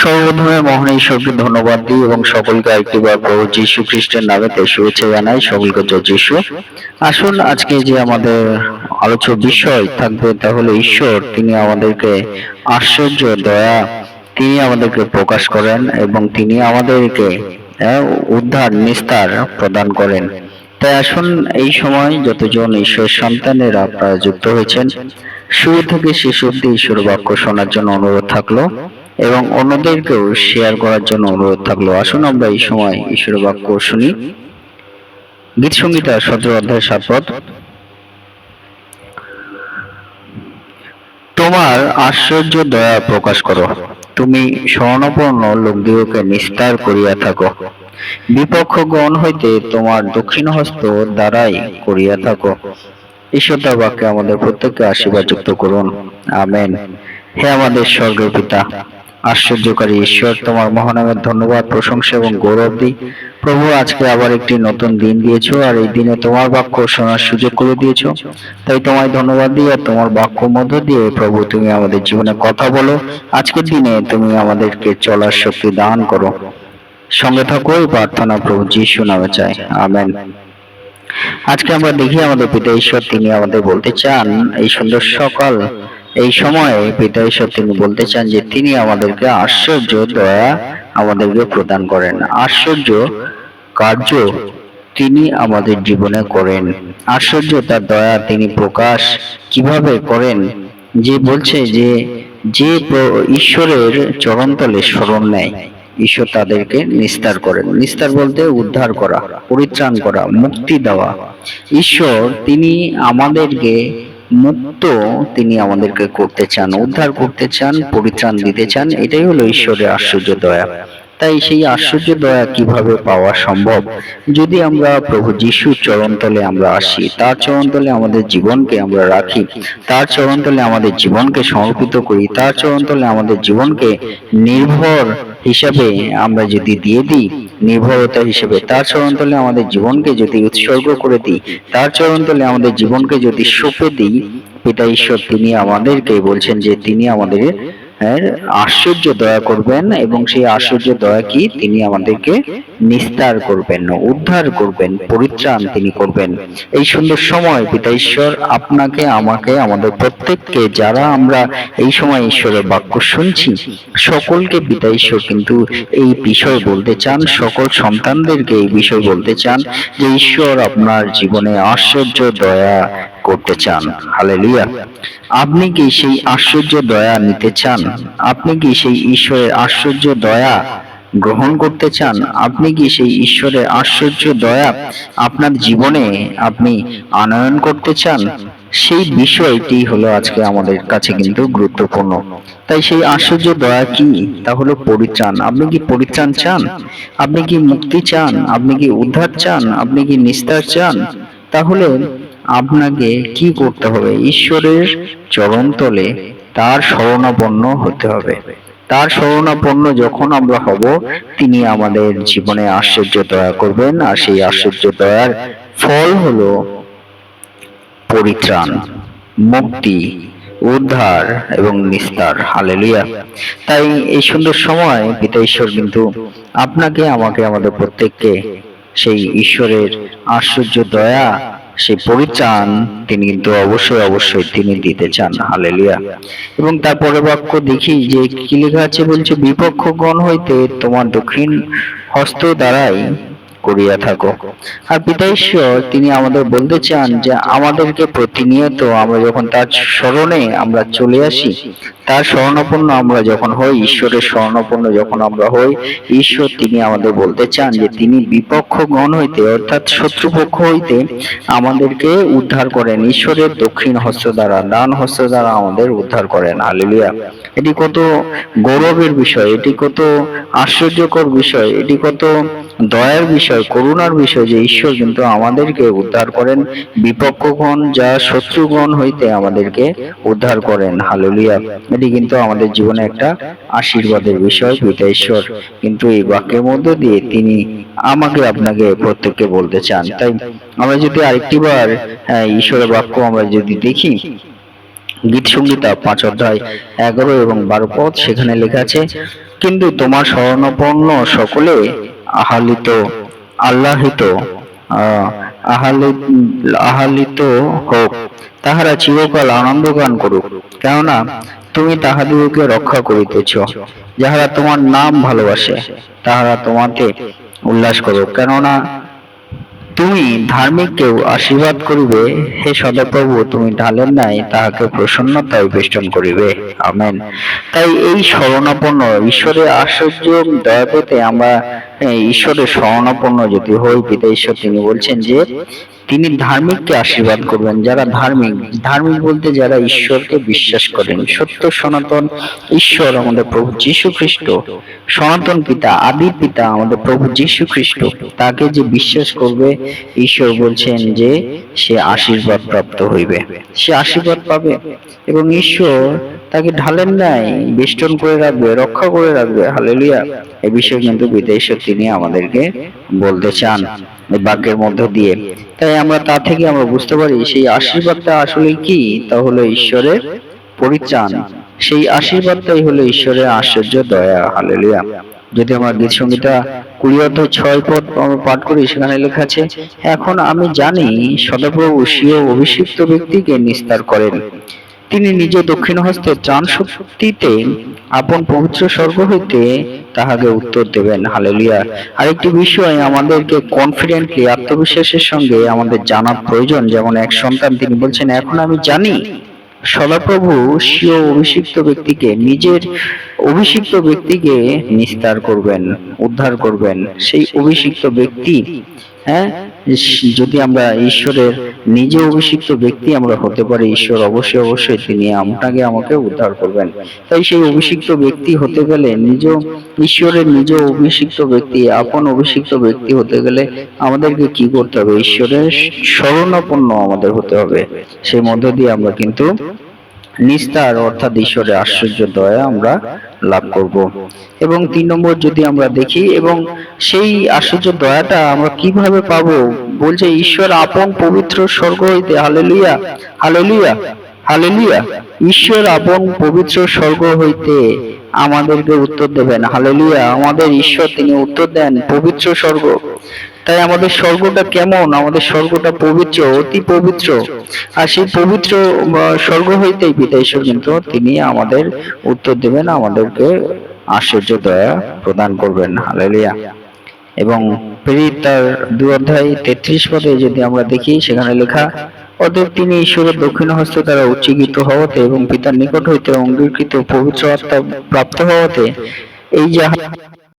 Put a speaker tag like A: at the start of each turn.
A: সর্বপ্রথমে মহান ঈশ্বরকে ধন্যবাদ দিই এবং সকলকে আরেকটিবার প্রভু যীশু খ্রিস্টের নামে তে শুভেচ্ছা জানাই। সকলকে জয় যীশু। আসুন, আজকে যে আমাদের আলোচ্য বিষয় থাকবে তা হলো ঈশ্বর। তিনি আমাদেরকে আশ্চর্য, দয়া, তিনি আমাদেরকে প্রকাশ করেন এবং তিনি আমাদেরকে উদ্ধার, নিস্তার প্রদান করেন। তাই আসুন, এই সময় যতজন ঈশ্বর সন্তানেরা আপনারা যুক্ত হয়েছেন, শুরু থেকে শেষ অব্দি ঈশ্বর বাক্য শোনার জন্য অনুরোধ থাকল। এবং অন্যদেরকেও শেয়ার করার জন্য অনুরোধ থাকল। আসুন আমরা এই সময় ঈশ্বরের বাক্য শুনি। গীত সঙ্গীতা সতেরো অধ্যায় সাত তোমার আশ্চর্য দয়া প্রকাশ করো। তুমি স্বর্ণপূর্ণ লোকদিগকে নিস্তার করিয়া থাকো। বিপক্ষ বিপক্ষগণ হইতে তোমার দক্ষিণ হস্ত দ্বারাই করিয়া থাকো। ঈশ্বর বাক্যে আমাদের প্রত্যেককে আশীর্বাদ যুক্ত করুন। আমেন। হে আমাদের স্বর্গের পিতা আশ্চর্যকারী ঈশ্বর, তোমার মহানামের ধন্যবাদ, প্রশংসা এবং গৌরব দিই। প্রভু, আজকে আবার একটি নতুন দিন দিয়েছ, আর এই দিনে তোমার বাক্য শোনার সুযোগ করে দিয়েছ। তাই তোমায় ধন্যবাদ দিই আর তোমার বাক্য মধ্য দিয়ে প্রভু, তুমি আমাদের জীবনে কথা বলো। আজকের দিনে তুমি আমাদেরকে চলার শক্তি দান করো। সঙ্গে থাকো, এই প্রার্থনা প্রভু যিশু নামে চাই। আমেন। আজকে আমরা দেখি আমাদের পিতা ঈশ্বর, তিনি আমাদের বলতে চান, এই সুন্দর সকাল এই সময়ে পিতা ঈশ্বর তিনি বলতে চান যে তিনি আমাদেরকে আশ্চর্য দয়া আমাদেরকে প্রদান করেন। আশ্চর্য কার্য তিনি আমাদের জীবনে করেন। আশ্চর্য তার দয়া তিনি প্রকাশ কীভাবে করেন? যে বলছে যে যে ঈশ্বরের চরণতলে স্মরণ নেয়, ঈশ্বর তাদেরকে নিস্তার করেন। নিস্তার বলতে উদ্ধার করা, পরিত্রাণ করা, মুক্তি দেওয়া। ঈশ্বর তিনি আমাদেরকে মুক্ত তিনি আমাদেরকে করতে চান, উদ্ধার করতে চান পরিত্রাণ দিতে চান, এটাই হলো ঈশ্বরের আশ্চর্য দয়া। তাই সেই আশ্চর্য দয়া কীভাবে পাওয়া সম্ভব? যদি আমরা প্রভু যিশুর চরণতলে আমরা আসি, তার চরণতলে আমাদের জীবনকে আমরা রাখি, তার চরণতলে আমাদের জীবনকে সমর্পিত করি, তার চরণতলে আমাদের জীবনকে নির্ভর হিসাবে আমরা যদি দিয়ে দিই নির্ভরতা হিসেবে তার চরণতলে আমাদের জীবনকে যদি উৎসর্গ করে দিই, তার চরণতলে আমাদের জীবনকে যদি সঁপে দিই, পিতা ঈশ্বর, তিনি আমাদেরকে বলছেন যে তিনি আমাদের আশ্চর্য দয়া করবেন এবং সেই আশ্চর্য দয়া কি তিনি আমাদেরকে নিস্তার করবেন, উদ্ধার করবেন, পরিত্রাণ তিনি করবেন। এই সুন্দর সময়, পিতা ঈশ্বর, আপনাকে, আমাকে, আমাদের প্রত্যেককে, যারা আমরা এই সময় ঈশ্বরের বাক্য শুনছি, সকলকে পিতা ঈশ্বর কিন্তু এই বিষয় বলতে চান, সকল সন্তানদেরকে এই বিষয় বলতে চান যে, ঈশ্বর আপনার জীবনে আশ্চর্য দয়া করতে চান। হালেলুয়া। আপনি কি সেই আশ্চর্য দয়া নিতে চান? আপনি কি সেই ঈশ্বরের আশ্চর্য দয়া গ্রহণ করতে চান? আপনি কি সেই ঈশ্বরের আশ্চর্য দয়া আপনার জীবনে আপনি আনয়ন করতে চান? সেই বিষয়টি হলো আজকে আমাদের কাছে কিন্তু গুরুত্বপূর্ণ। তাই সেই আশ্চর্য দয়া কি? তা হলো পরিত্রাণ। আপনি কি পরিত্রাণ চান? আপনি কি মুক্তি চান? আপনি কি উদ্ধার চান? আপনি কি নিস্তার চান? তাহলে আপনাকে কি করতে হবে? ঈশ্বরের চরণতলে তার শরণাপন্ন হতে হবে। তার শরণাপন্ন যখন আমরা হব, তিনি আমাদের জীবনে আশ্চর্য দয়া করবেন আর সেই আশ্চর্য দয়ার ফল হলো পরিত্রাণ, মুক্তি, উদ্ধার এবং নিস্তার। হালেলুয়া। তাই এই সুন্দর সময় পিতা ঈশ্বর কিন্তু আপনাকে, আমাকে, আমাদের প্রত্যেককে সেই ঈশ্বরের আশ্চর্য দয়া সেই পরিত্রাণ তিনি কিন্তু অবশ্যই অবশ্যই তিনি দিতে চান। হালেলিয়া। এবং তারপরে বাক্য দেখি যে, কি লেখা আছে? বলছে, বিপক্ষগণ হইতে তোমার দক্ষিণ হস্ত দ্বারাই করিয়া থাকো। আর পিতা ঈশ্বর, তিনি আমাদের বলতে চান যে আমাদেরকে প্রতিনিয়ত আমরা যখন তার স্মরণে আমরা চলে আসি, তার স্মরণাপন্ন আমরা যখন হই, ঈশ্বরের স্মরণাপন্ন যখন আমরা হই, ঈশ্বর তিনি আমাদের বলতে চান যে তিনি বিপক্ষ গণ হইতে অর্থাৎ শত্রুপক্ষ হইতে আমাদেরকে উদ্ধার করেন। ঈশ্বরের দক্ষিণ হস্ত দ্বারা, ডান হস্ত দ্বারা আমাদের উদ্ধার করেন। হালেলুয়া। এটি কত গৌরবের বিষয়, এটি কত আশ্চর্যকর বিষয়, এটি কত দয়ার বিষয় করুণার বিষয় যে ঈশ্বর কিন্তু আমাদেরকে উদ্ধার করেন বিপক্ষগণ যা শত্রুগণ হইতে আমাদেরকে উদ্ধার করেন। হালেলুয়া। এটি কিন্তু আমাদের জীবনে একটা আশীর্বাদের বিষয় পিতা ঈশ্বর। কিন্তু এই বাক্যের মধ্য দিয়ে তিনি আমাকে আপনাকে প্রত্যেককে বলতে চান। তাই আমরা যদি আরেকটি বার হ্যাঁ, ঈশ্বরের বাক্য আমরা যদি দেখি গীত সংগীতা পাঁচ অধ্যায় এগারো এবং বারো পদ সেখানে লেখা আছে কিন্তু তোমার স্মরণাপন্ন সকলে আহালিত আল্লাহিত আহ, আহালিত হোক তাহারা চিরকাল আনন্দ গান করুক। কেননা তুমি তাহাদিগকে রক্ষা করিতেছ যাহারা তোমার নাম ভালোবাসে তাহারা তোমাকে উল্লাস করুক। কেননা তুমি ধার্মিক কেউ আশীর্বাদ করিবে? হে সদাপ্রভু, তুমি ঢালের নাই তাহাকে প্রসন্নতায় বেষ্টন করিবে। আমেন। তাই এই শরণাপন্ন ঈশ্বরের আশ্চর্য দয়া পেতে আমরা ঈশ্বরের শরণাপন্ন যদি হই, পিতা ঈশ্বর, তিনি বলছেন যে তিনি ধার্মিককে আশীর্বাদ করবেন। যারা ধার্মিক ধার্মিক বলতে যারা ঈশ্বরকে বিশ্বাস করেন। সত্য, সনাতন, ঈশ্বর আমাদের প্রভু যীশু খ্রিস্ট সনাতন পিতা আদি পিতা আমাদের প্রভু যীশু খ্রিস্ট তাকে যে বিশ্বাস করবে, ঈশ্বর বলছেন যে সে আশীর্বাদ প্রাপ্ত হইবে। সে আশীর্বাদ পাবে এবং ঈশ্বর তাকে ঢালেন নাই, বেষ্টন করে রাখবে, রক্ষা করে রাখবে। হালেলুয়া। এ বিষয়ে কিন্তু ঈশ্বর তিনি আমাদেরকে বলতে চান। বাক্যের মধ্য দিয়ে। তাই আমরা তা থেকে আমরা বুঝতে পারি সেই আশীর্বাদটা আসলে কি? তা হলো ঈশ্বরের পরিত্রাণ। সেই আশীর্বাদটাই হলো ঈশ্বরের আশ্চর্য দয়া। হালেলুয়া। যদি আমরা গীত সঙ্গীতা কুড়ি অধ্যায় ছয় পদ আমরা পাঠ করি, সেখানে লেখা আছে, এখন আমি জানি সদাপ্রভু স্বীয় অভিষিক্ত ব্যক্তিকে নিস্তার করেন। তিনি নিজ দক্ষিণ হস্তে ত্রাণ শক্তিতে আপন পবিত্র স্বর্গ হইতে তাহাকে উত্তর দেবেন। হালেলুয়া। আরেকটি বিষয় আমাদেরকে কনফিডেন্টলি আত্মবিশ্বাসের সঙ্গে আমাদের জানা প্রয়োজন, যেমন এক সন্তান তিনি বলছেন, এখন আমি জানি, সদাপ্রভু স্বীয় অভিষিক্ত ব্যক্তিকে, নিজের অভিষিক্ত ব্যক্তিকে নিস্তার করবেন, উদ্ধার করবেন। সেই অভিষিক্ত ব্যক্তি হ্যাঁ যদি আমরা ঈশ্বরের নিজে অভিষিক্ত ব্যক্তি আমরা হতে পারি, ঈশ্বর অবশ্যই অবশ্যই তিনি আপনাকে আমাকে উদ্ধার করবেন। তাই সেই অভিষিক্ত ব্যক্তি হতে গেলে নিজ ঈশ্বরের নিজ অভিষিক্ত ব্যক্তি, আপন অভিষিক্ত ব্যক্তি হতে গেলে আমাদেরকে কি করতে হবে? ঈশ্বরের শরণাপন্ন আমাদের হতে হবে। সেই মধ্য দিয়ে আমরা কিন্তু নিস্তার অর্থাৎ ঈশ্বরের আশ্চর্য দয়া আমরা লাভ করব। এবং তিন নম্বর যদি আমরা দেখি, এবং সেই আশ্চর্য দয়াটা আমরা কীভাবে পাবো? বলছে, ঈশ্বর আপন পবিত্র স্বর্গ হইতে, হালেলুয়া হালেলুয়া হালেলুয়া, ঈশ্বর আপন পবিত্র স্বর্গ হইতে আমাদেরকে উত্তর দেবেন। হালেলুয়া, আমাদের ঈশ্বর, তিনি উত্তর দেন, পবিত্র স্বর্গ। তাই আমাদের স্বর্গটা কেমন? আমাদের স্বর্গটা পবিত্র, অতি পবিত্র। আর সেই পবিত্র স্বর্গ হইতেই পিতা ঈশ্বর কিন্তু তিনি আমাদের উত্তর দেবেন, আমাদেরকে আশ্চর্য দয়া প্রদান করবেন। হালেলুয়া। এবং প্রেরিত তার দু অধ্যায় তেত্রিশ পদে যদি আমরা দেখি, সেখানে লেখা, অতএব তিনি ঈশ্বরের দক্ষিণ হস্ত দ্বারা উচ্চীকৃত হওয়াতে এবং পিতার নিকট হইতে অঙ্গীকৃত পবিত্র আত্মা প্রাপ্ত হওয়াতে, এই যাহা